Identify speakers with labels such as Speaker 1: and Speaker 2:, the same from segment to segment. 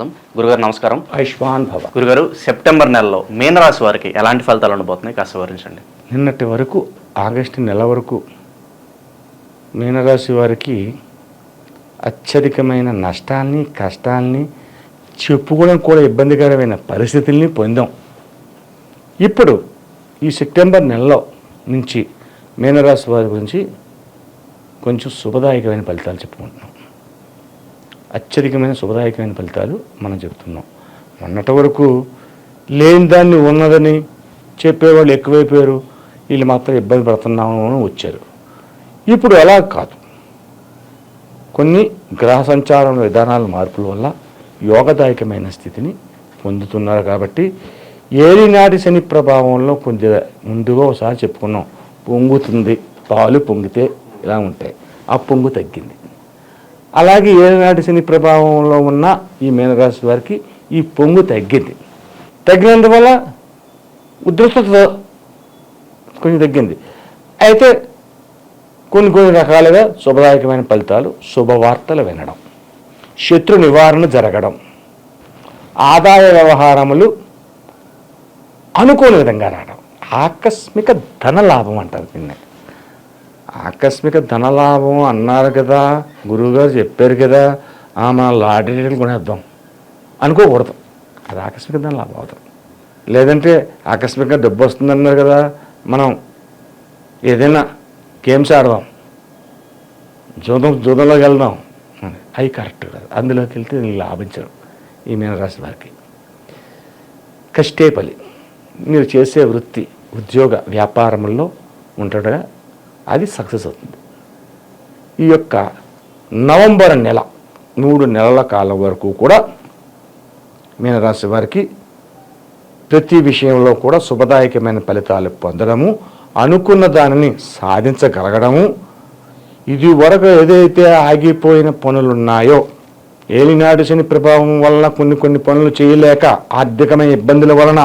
Speaker 1: స్వాగతం. గురుగారు నమస్కారం.
Speaker 2: ఆయుష్మాన్ భవ.
Speaker 1: గురుగారు సెప్టెంబర్ నెలలో మీనరాశి వారికి ఎలాంటి ఫలితాలు ఉండబోతున్నాయి? కాస్త వివరించండి.
Speaker 2: నిన్నటి వరకు ఆగస్టు నెల వరకు మీనరాశి వారికి అత్యధికమైన నష్టాల్ని కష్టాల్ని చెప్పుకోవడం కూడా ఇబ్బందికరమైన పరిస్థితుల్ని పొందాం. ఇప్పుడు ఈ సెప్టెంబర్ నెలలో నుంచి మీనరాశి వారి గురించి కొంచెం శుభదాయకమైన ఫలితాలు చెప్పుకుంటున్నాం. అత్యధికమైన శుభదాయకమైన ఫలితాలు మనం చెప్తున్నాం మొన్నటి వరకు లేని దాన్ని ఉన్నదని చెప్పేవాళ్ళు ఎక్కువైపోయారు. వీళ్ళు మాత్రం ఇబ్బంది పడుతున్నాము అని వచ్చారు. ఇప్పుడు అలా కాదు. కొన్ని గ్రహ సంచారం విధానాల మార్పుల వల్ల యోగదాయకమైన స్థితిని పొందుతున్నారు కాబట్టి ఏలినాటి శని ప్రభావంలో కొద్దిగా ముందుగా ఒకసారి చెప్పుకున్నాం. పొంగుతుంది. పాలు పొంగితే ఇలా ఉంటాయి. ఆ పొంగు తగ్గింది. అలాగే ఏనాటి శని ప్రభావంలో ఉన్న ఈ మీనరాశి వారికి ఈ పొంగు తగ్గింది. తగ్గినందువల్ల ఉధృతత కొంచెం తగ్గింది. అయితే కొన్ని కొన్ని రకాలుగా శుభదాయకమైన ఫలితాలు శుభవార్తలు వినడం శత్రు నివారణ జరగడం ఆదాయ వ్యవహారములు అనుకోని విధంగా రావడం ఆకస్మిక ధన లాభం అంటారు దీన్ని. ఆకస్మిక ధనలాభం అన్నారు కదా గురువుగారు చెప్పారు కదా ఆ, మనం లాటరీలు కొనేద్దాం అనుకోకూడదు అది ఆకస్మిక ధనలాభం అవుతుంది. లేదంటే ఆకస్మికంగా డబ్బు వస్తుందన్నారు కదా మనం ఏదైనా గేమ్స్ ఆడదాం. జూదం జూదంలోకి వెళ్దాం. అవి కరెక్ట్ కాదు. అందులోకి వెళ్తే వీళ్ళు లాభించరు ఈ మీనరాశి వారికి. కష్టే పలి మీరు చేసే వృత్తి ఉద్యోగ వ్యాపారంలో ఉండగా అది సక్సెస్ అవుతుంది. ఈ యొక్క నవంబర్ నెల మూడు నెలల కాలం వరకు కూడా మీనరాశి వారికి ప్రతి విషయంలో కూడా శుభదాయకమైన ఫలితాలు పొందడము అనుకున్న దానిని సాధించగలగడము ఇది వరకు ఏదైతే ఆగిపోయిన పనులు ఉన్నాయో ఏలినాడు శని ప్రభావం వలన కొన్ని కొన్ని పనులు చేయలేక ఆర్థికమైన ఇబ్బందుల వలన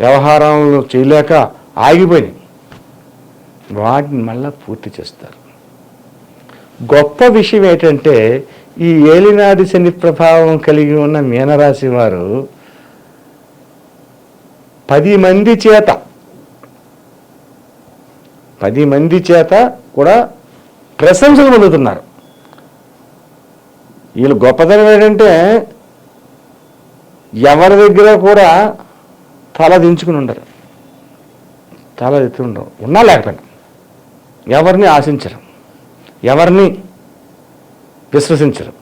Speaker 2: వ్యవహారాలను చేయలేక ఆగిపోయినాయి. వాటిని మళ్ళా పూర్తి చేస్తారు. గొప్ప విషయం ఏంటంటే ఈ ఏలినాడు శని ప్రభావం కలిగి ఉన్న మీనరాశి వారు పది మంది చేత పది మంది చేత కూడా ప్రశంసలు పొందుతున్నారు. వీళ్ళు గొప్పతనం ఏంటంటే ఎవరి దగ్గర కూడా తల దించుకుని ఉండరు. తల ఎత్తి ఉన్నా లేకపోయినా. ఎవరిని ఆశించరు. ఎవరిని విశ్వసించరు.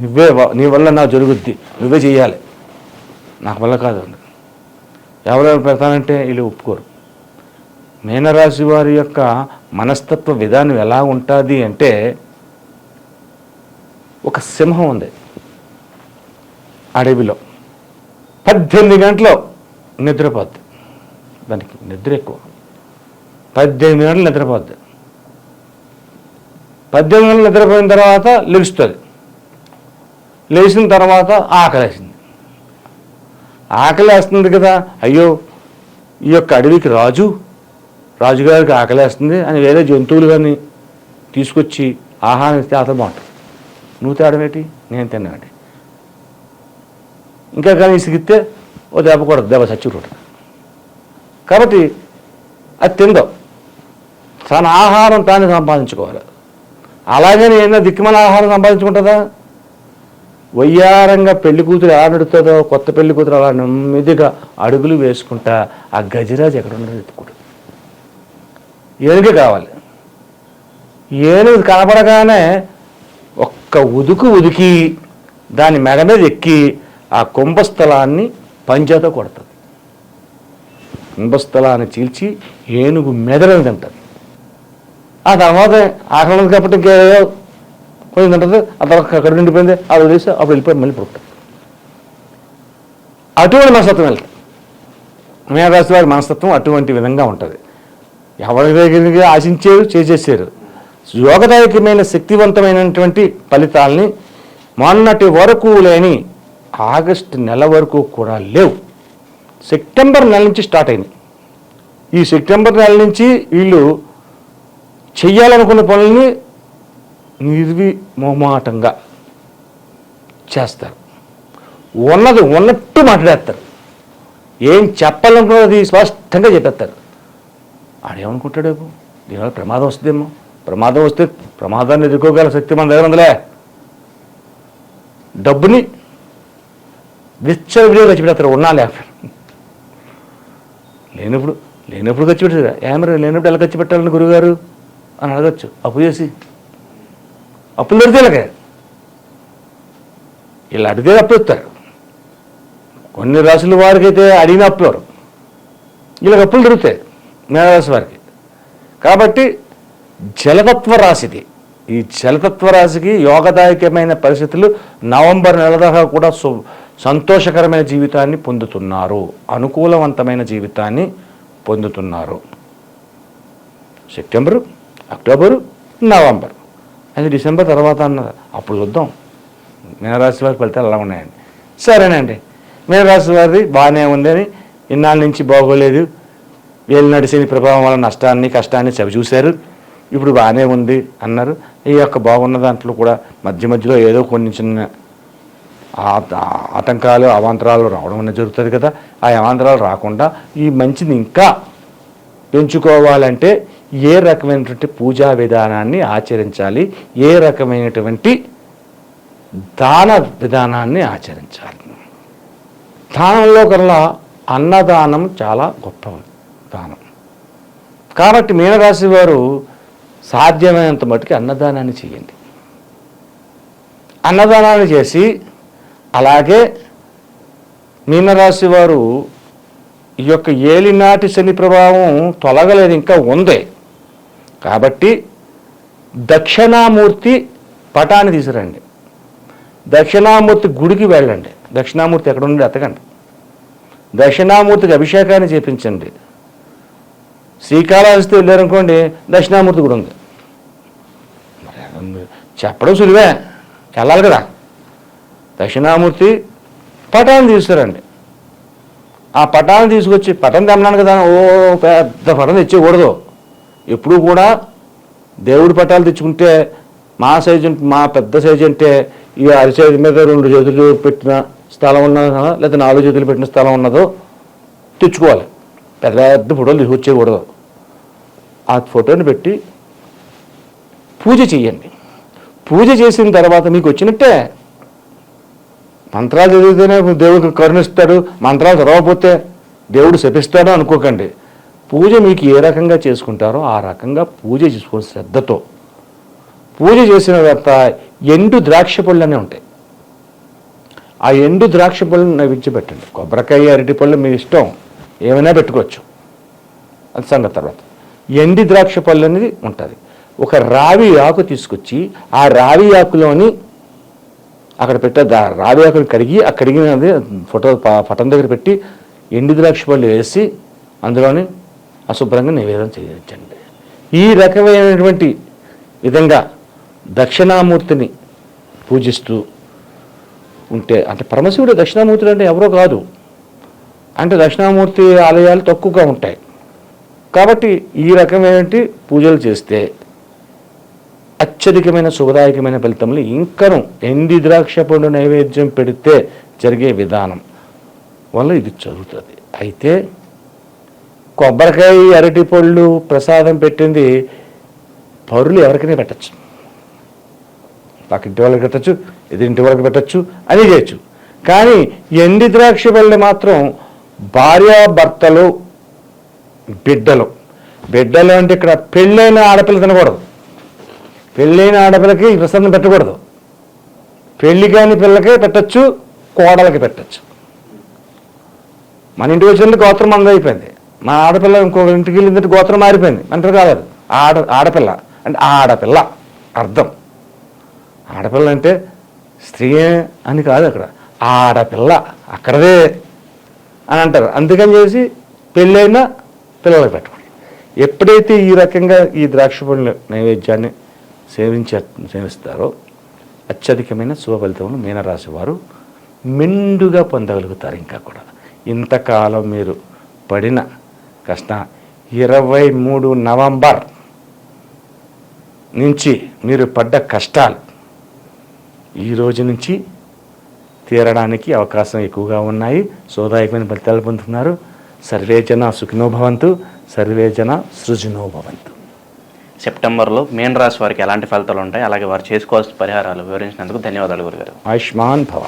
Speaker 2: నువ్వే నీ వల్ల నా జరుగుద్ది. నువ్వే చేయాలి. నాకు వల్ల కాదు ఎవరెవరు పెడతానంటే వీళ్ళు ఒప్పుకోరు. మీనరాశి వారి యొక్క మనస్తత్వ విధానం ఎలా ఉంటుంది అంటే ఒక సింహం ఉంది అడవిలో. పద్దెనిమిది గంటలు నిద్రపోద్ది. దానికి నిద్ర ఎక్కువ. పద్దెనిమిది గంటలు నిద్రపోద్ది. పద్దెనిమిది గంటలు నిద్రపోయిన తర్వాత లెగుస్తుంది. లేచిన తర్వాత ఆకలేసింది. ఆకలేస్తుంది కదా అయ్యో ఈ యొక్క అడవికి రాజు రాజుగారికి ఆకలేస్తుంది అని వేరే జంతువులు కానీ తీసుకొచ్చి ఆహారం ఇస్తే అతను బాగుంటుంది నువ్వు తేడమేటి నేను తిన్నాడు ఇంకా కానీ ఇసిగిస్తే ఓ దెబ్బ కూడా దెబ్బ చచ్చి కాబట్టి అది తిందో తన ఆహారం తాను సంపాదించుకోవాలి. అలాగని ఏదైనా దిక్కుమల ఆహారం సంపాదించుకుంటుందా? వయ్యారంగా పెళ్ళి కూతురు ఎలా నడుతుందో కొత్త పెళ్ళి కూతురు అలా నెమ్మదిగా అడుగులు వేసుకుంటా ఆ గజరాజు ఎక్కడ ఉన్నదో ఎత్తుకుంటుంది ఏనుగు కావాలి. ఏనుగు కనపడగానే ఒక్క ఉదుకు ఉదికి దాని మెడ మీద ఎక్కి ఆ కుంభస్థలాన్ని పంజాతో కొడుతుంది. కుంభస్థలాన్ని చీల్చి ఏనుగు మెదలని తింటుంది. ఆ తర్వాత ఆకలి కాబట్టి ఇంకేదో కొంచెం తింటుంది ఆ తర్వాత అక్కడ నిండిపోయింది అది వదిలేసి అప్పుడు వెళ్ళిపోయి మళ్ళీ పుట్టారు అటువంటి మనస్తత్వం వెళ్తాయి మేనరాశి వారి మనస్తత్వం అటువంటి విధంగా ఉంటుంది ఎవరి దగ్గరికి ఆశించారు చేసేసారు యోగదాయకమైన శక్తివంతమైనటువంటి ఫలితాల్ని మొన్నటి వరకు లేని ఆగస్టు నెల వరకు కూడా లేవు సెప్టెంబర్ నెల నుంచి స్టార్ట్ అయినాయి ఈ సెప్టెంబర్ నెల నుంచి వీళ్ళు చెయ్యాలనుకున్న పనుల్ని నిర్విమోమాటంగా చేస్తారు. ఉన్నది ఉన్నట్టు మాట్లాడేస్తారు. ఏం చెప్పాలనుకున్నది స్పష్టంగా చెప్పేస్తారు. ఆడేమనుకుంటాడు దీనివల్ల ప్రమాదం వస్తుందేమో? ప్రమాదం వస్తే ప్రమాదాన్ని ఎదుర్కోగల శక్తి మన దగ్గర ఉందిలే. డబ్బుని విచ్చలవిడిగా ఖర్చు పెడతారు ఉన్నా లేకపోతే లేనప్పుడు లేనప్పుడు ఖర్చు పెట్టారు ఏమరా లేనప్పుడు ఎలా ఖర్చు పెట్టాలని గురుగారు అని అడగచ్చు. అప్పు చేసి. అప్పులు దొరికితే ఇలాగే ఇలా అడిగితే అప్పు ఇస్తారు. కొన్ని రాసుల వారికైతే అడిగిన అప్పులు ఇవ్వరు. వీళ్ళకి అప్పులు దొరుకుతాయి. మేనరాశి వారికి. కాబట్టి జలతత్వ రాశిది. ఈ జలతత్వ రాశికి యోగదాయకమైన పరిస్థితులు నవంబర్ నెల దాకా కూడా సు సంతోషకరమైన జీవితాన్ని పొందుతున్నారు. అనుకూలవంతమైన జీవితాన్ని పొందుతున్నారు. September October November. అది డిసెంబర్ తర్వాత అన్నారు అప్పుడు చూద్దాం. మీనరాశి వారి ఫలితాలు ఎలా ఉన్నాయండి? సరేనండి. మీనరాశి వారిది బాగానే ఉందని ఇన్నాళ్ళ నుంచి బాగోలేదు. వీళ్ళు నడిచిన ప్రభావం వల్ల నష్టాన్ని కష్టాన్ని చవి చూశారు. ఇప్పుడు బాగానే ఉంది అన్నారు. ఈ యొక్క బాగున్న దాంట్లో కూడా మధ్య మధ్యలో ఏదో కొన్ని చిన్న ఆటంకాలు అవాంతరాలు రావడం అనేది జరుగుతుంది కదా. ఆ అవాంతరాలు రాకుండా ఈ మంచిని ఇంకా పెంచుకోవాలంటే ఏ రకమైనటువంటి పూజా విధానాన్ని ఆచరించాలి ఏ రకమైనటువంటి దాన విధానాన్ని ఆచరించాలి. దానంలో కల్లా అన్నదానం చాలా గొప్ప దానం. కాబట్టి మీనరాశి వారు సాధ్యమైనంత మటుకు అన్నదానాన్ని చేయండి. అన్నదానాన్ని చేసి అలాగే మీనరాశి వారు ఈ యొక్క ఏలినాటి శని ప్రభావం తొలగలేదు ఇంకా ఉంది. కాబట్టి దక్షిణామూర్తి పటాన్ని తీసుకురండి. దక్షిణామూర్తి గుడికి వెళ్ళండి. దక్షిణామూర్తి ఎక్కడ ఉండి ఎత్తకండి దక్షిణామూర్తికి అభిషేకాన్ని చేపించండి. శ్రీకాళహస్తి వెళ్ళారనుకోండి దక్షిణామూర్తి గుడి ఉంది. చెప్పడం సులువే. వెళ్ళాలి కదా. దక్షిణామూర్తి పటాన్ని తీసుకురండి. ఆ పటాన్ని తీసుకొచ్చి పటం తెమ్మన్నాను కదా ఓ పెద్ద పటం తెచ్చేయకూడదు. ఎప్పుడు కూడా దేవుడి పటాలు తెచ్చుకుంటే మా సైజు మా పెద్ద సైజు అంటే ఈ అరిసైజు మీద రెండు చేతులు పెట్టిన స్థలం ఉన్నదా లేదా నాలుగు చేతులు పెట్టిన స్థలం ఉన్నదో తెచ్చుకోవాలి. పెద్ద పెద్ద ఫోటోలు తీసుకొచ్చేయకూడదు. ఆ ఫోటోని పెట్టి పూజ చేయండి. పూజ చేసిన తర్వాత మీకు వచ్చినట్టే మంత్రాలు చదివితేనే దేవుడికి కరుణిస్తాడు మంత్రాలు చదవకపోతే దేవుడు శపిస్తాడు అనుకోకండి. పూజ మీకు ఏ రకంగా చేసుకుంటారో ఆ రకంగా పూజ చేసుకోవాలి శ్రద్ధతో. పూజ చేసిన తర్వాత ఎండు ద్రాక్ష పళ్ళు ఉంటాయి. ఆ ఎండు ద్రాక్ష పళ్ళను నవ్వించి పెట్టండి. కొబ్బరికాయ అరటి పళ్ళు మీ ఇష్టం. ఏమైనా పెట్టుకోవచ్చు. అది సంగతి తర్వాత. ఎండి ద్రాక్ష పళ్ళు అనేది ఉంటుంది. ఒక రావి ఆకు తీసుకొచ్చి ఆ రావి ఆకులోని అక్కడ పెట్టే దా- రావి ఆకులు కడిగి ఆ కడిగినది ఫోటో పటం దగ్గర పెట్టి ఎండి ద్రాక్ష పళ్ళు వేసి అందులోని అశుభ్రంగా నివేదన చేయించండి ఈ రకమైనటువంటి విధంగా దక్షిణామూర్తిని పూజిస్తూ ఉంటే అంటే పరమశివుడు దక్షిణామూర్తుడు అంటే ఎవరో కాదు. అంటే దక్షిణామూర్తి ఆలయాలు తక్కువగా ఉంటాయి. కాబట్టి ఈ రకమైనటువంటి పూజలు చేస్తే అత్యధికమైన శుభదాయకమైన ఫలితములు ఇంకను ఎండి ద్రాక్ష పండు నైవేద్యం పెడితే జరిగే విధానం వల్ల ఇది జరుగుతుంది. అయితే కొబ్బరికాయ అరటి పళ్ళు ప్రసాదం పెట్టింది పౌరులు ఎవరికైనా పెట్టచ్చు. పక్కింటి వాళ్ళకి పెట్టచ్చు ఎదురింటి వాళ్ళకి పెట్టచ్చు అని చేయొచ్చు. కానీ ఎండి ద్రాక్ష పళ్ళు మాత్రం భార్యాభర్తలు బిడ్డలు. బిడ్డలు అంటే ఇక్కడ పెళ్ళైన ఆడపిల్ల తినకూడదు. పెళ్ళైన ఆడపిల్లకి ప్రసాదం పెట్టకూడదు. పెళ్ళి కాని పిల్లకే పెట్టచ్చు కోడలకి పెట్టచ్చు. మన ఇంటికి వచ్చింది గోత్రం మంది అయిపోయింది. మా ఆడపిల్ల ఇంకో ఇంటికి వెళ్ళిందంటే గోత్రం మారిపోయింది. అంటారు కాదు ఆడ ఆడపిల్ల. అంటే ఆడపిల్ల. అర్థం. ఆడపిల్ల అంటే స్త్రీ అని కాదు అక్కడ. ఆడపిల్ల అక్కడదే అని అంటారు. అందుకని చేసి పెళ్ళైనా పిల్లలకు పెట్టకూడదు ఎప్పుడైతే ఈ రకంగా ఈ ద్రాక్ష పండ్ల నైవేద్యాన్ని సేవించే సేవిస్తారో అత్యధికమైన శుభ ఫలితములు మీనరాశి వారు మెండుగా పొందగలుగుతారు ఇంకా కూడా. ఇంతకాలం మీరు పడిన కష్ట. ఇరవై మూడు నవంబర్ నుంచి మీరు పడ్డ కష్టాలు ఈ రోజు నుంచి తీరడానికి అవకాశం ఎక్కువగా ఉన్నాయి. సోదాయకమైన ఫలితాలు పొందుతున్నారు. సర్వే జన సుఖినోభవంతు సర్వే జన సృజనోభవంతు
Speaker 1: సెప్టెంబర్లో మీన రాశి వారికి ఎలాంటి ఫలితాలు ఉంటాయి? అలాగే వారు చేసుకోవాల్సిన పరిహారాలు వివరించినందుకు ధన్యవాదాలు గురుగారు.
Speaker 2: ఆయుష్మాన్ భవ.